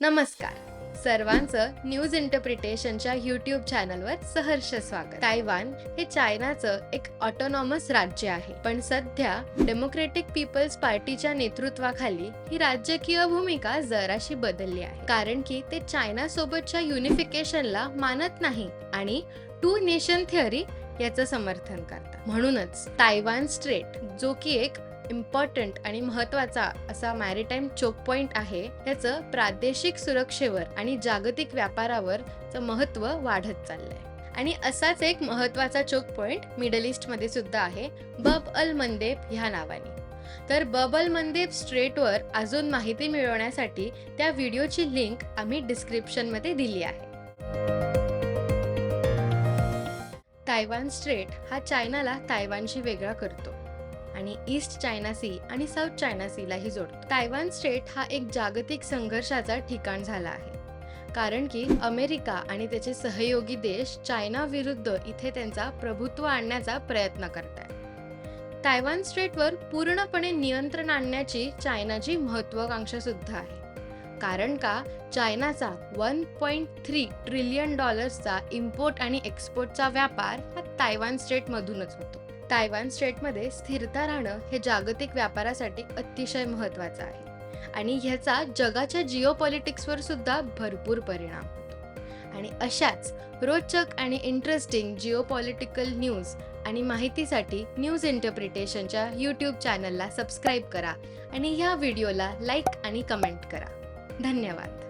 नमस्कार. सर्वांचं न्यूज इंटरप्रिटेशनच्या यूट्यूब चॅनलवर सहर्ष स्वागत. तायवान हे चायनाचं एक ऑटोनॉमस राज्य आहे. पण सध्या डेमोक्रेटिक पीपल्स पार्टीच्या नेतृत्वाखाली ही राजकीय भूमिका जराशी बदलली आहे. कारण की ते चायना सोबतच्या युनिफिकेशनला मानत नाही आणि टू नेशन थिअरी याचं समर्थन करतात. म्हणूनच तायवान स्ट्रेट जो की एक इम्पॉर्टंट आणि महत्त्वाचा असा मॅरिटाईम चोक पॉइंट आहे ह्याचं प्रादेशिक सुरक्षेवर आणि जागतिक व्यापारावर महत्त्व वाढत चाललंय. आणि असाच एक महत्त्वाचा चोक पॉइंट मिडल ईस्टमध्ये सुद्धा आहे बब अल मंदेब ह्या नावाने. तर बब अल मंदेब स्ट्रेटवर अजून माहिती मिळवण्यासाठी त्या व्हिडिओची लिंक आम्ही डिस्क्रिप्शनमध्ये दिली आहे. तायवान स्ट्रेट हा चायनाला तायवानशी वेगळा करतो. आणि ईस्ट चायना सी आणि साऊथ चायना सीलाही जोडतो. तायवान स्टेट हा एक जागतिक संघर्षाचा ठिकाण झाला आहे. कारण की अमेरिका आणि त्याचे सहयोगी देश चायना विरुद्ध इथे त्यांचा प्रभुत्व आणण्याचा प्रयत्न करत आहे तायवान स्ट्रेटवर पूर्णपणे नियंत्रण आणण्याची चायनाची महत्वाकांक्षा सुद्धा आहे. कारण का? चायनाचा वन पॉईंट थ्री ट्रिलियन डॉलर्सचा इम्पोर्ट आणि एक्सपोर्टचा व्यापार हा तायवान स्टेटमधूनच होतो. तायवान स्टेटमध्ये स्थिरता राहणं हे जागतिक व्यापारासाठी अतिशय महत्त्वाचं आहे. आणि ह्याचा जगाच्या जिओपॉलिटिक्सवर सुद्धा भरपूर परिणाम होतो. आणि अशाच रोचक आणि इंटरेस्टिंग जिओपॉलिटिकल न्यूज आणि माहितीसाठी न्यूज इंटरप्रिटेशनच्या यूट्यूब चॅनलला सबस्क्राईब करा आणि ह्या व्हिडिओला लाईक आणि कमेंट करा. धन्यवाद.